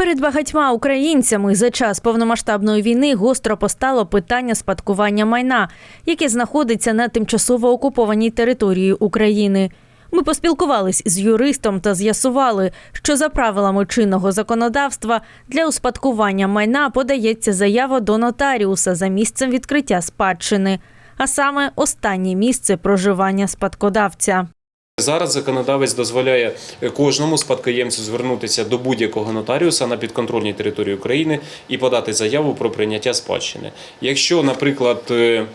Перед багатьма українцями за час повномасштабної війни гостро постало питання спадкування майна, яке знаходиться на тимчасово окупованій території України. Ми поспілкувались з юристом та з'ясували, що за правилами чинного законодавства для успадкування майна подається заява до нотаріуса за місцем відкриття спадщини, а саме останнє місце проживання спадкодавця. Зараз законодавець дозволяє кожному спадкоємцю звернутися до будь-якого нотаріуса на підконтрольній території України і подати заяву про прийняття спадщини. Якщо, наприклад, е,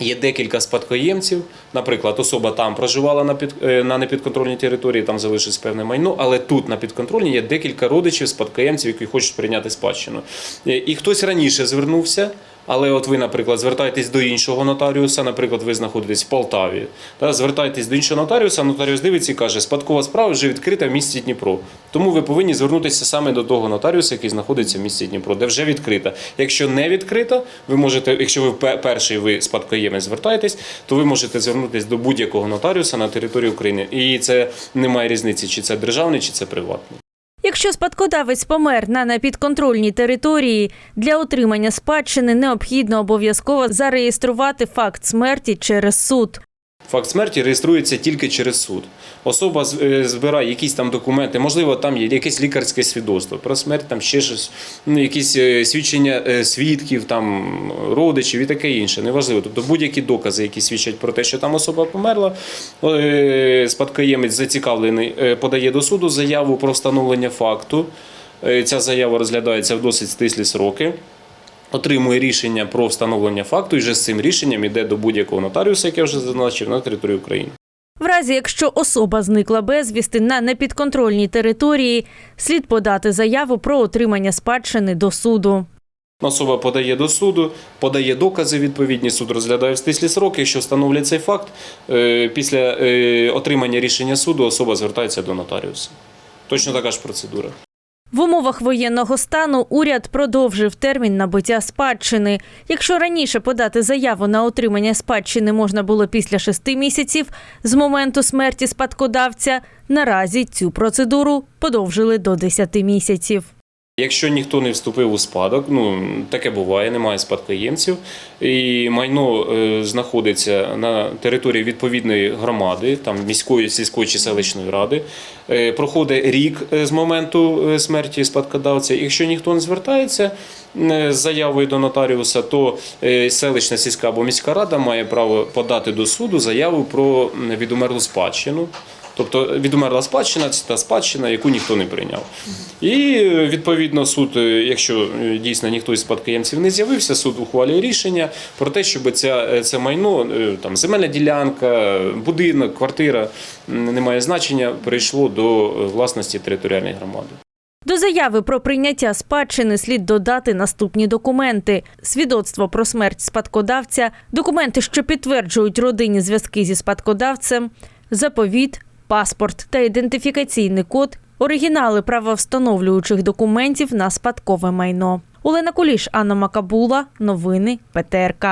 Є декілька спадкоємців, наприклад, особа там проживала на під е, на непідконтрольній території, там залишилось певне майно, але тут на підконтрольній є декілька родичів, спадкоємців, які хочуть прийняти спадщину. Е, І хтось раніше звернувся. Але от ви, наприклад, звертаєтесь до іншого нотаріуса, наприклад, ви знаходитесь в Полтаві, та звертаєтесь до іншого нотаріуса, нотаріус дивиться і каже, спадкова справа вже відкрита в місті Дніпро. Тому ви повинні звернутися саме до того нотаріуса, який знаходиться в місті Дніпро, де вже відкрита. Якщо не відкрита, ви можете, якщо ви пе- перший ви спадкоємець звертаєтесь, то ви можете звернутися до будь-якого нотаріуса на території України. І це немає різниці, чи це державний, чи це приватний. Якщо спадкодавець помер на непідконтрольній території, для отримання спадщини необхідно обов'язково зареєструвати факт смерті через суд. Факт смерті реєструється тільки через суд. Особа е, збирає якісь там документи, можливо, там є якесь лікарське свідоцтво про смерть, там ще щось, ну, якісь е, свідчення е, свідків, там родичів і таке інше. Неважливо. Тобто будь-які докази, які свідчать про те, що там особа померла, спадкоємець зацікавлений, подає до суду заяву про встановлення факту. Ця заява розглядається в досить стислі сроки. Отримує рішення про встановлення факту і вже з цим рішенням йде до будь-якого нотаріуса, яке вже зазначив на території України. В разі, якщо особа зникла безвісти на непідконтрольній території, слід подати заяву про отримання спадщини до суду. Особа подає до суду, подає докази відповідні, суд розглядає в стислі сроки. Якщо встановлять цей факт, е, після е, отримання рішення суду особа звертається до нотаріуса. Точно така ж процедура. В умовах воєнного стану уряд продовжив термін набуття спадщини. Якщо раніше подати заяву на отримання спадщини можна було після шести місяців з моменту смерті спадкодавця, наразі цю процедуру подовжили до 10 місяців. Якщо ніхто не вступив у спадок, ну таке буває, немає спадкоємців, і майно е, знаходиться на території відповідної громади, там міської, сільської чи селищної ради. Е, проходить рік е, з моменту смерті спадкодавця. Якщо ніхто не звертається з заявою до нотаріуса, то селищна сільська або міська рада має право подати до суду заяву про відумерлу спадщину. Тобто відумерла спадщина це та спадщина, яку ніхто не прийняв. І відповідно суд, е, якщо е, дійсно ніхто із спадкоємців не з'явився, суд ухвалює рішення про те, щоб ця, е, це майно, там земельна ділянка, будинок, квартира не має значення, перейшло до власності територіальної громади. До заяви про прийняття спадщини слід додати наступні документи: свідоцтво про смерть спадкодавця, документи, що підтверджують родинні зв'язки зі спадкодавцем, заповіт, паспорт та ідентифікаційний код, оригінали правовстановлюючих документів на спадкове майно. Олена Куліш, Анна Макабула, новини ПТРК.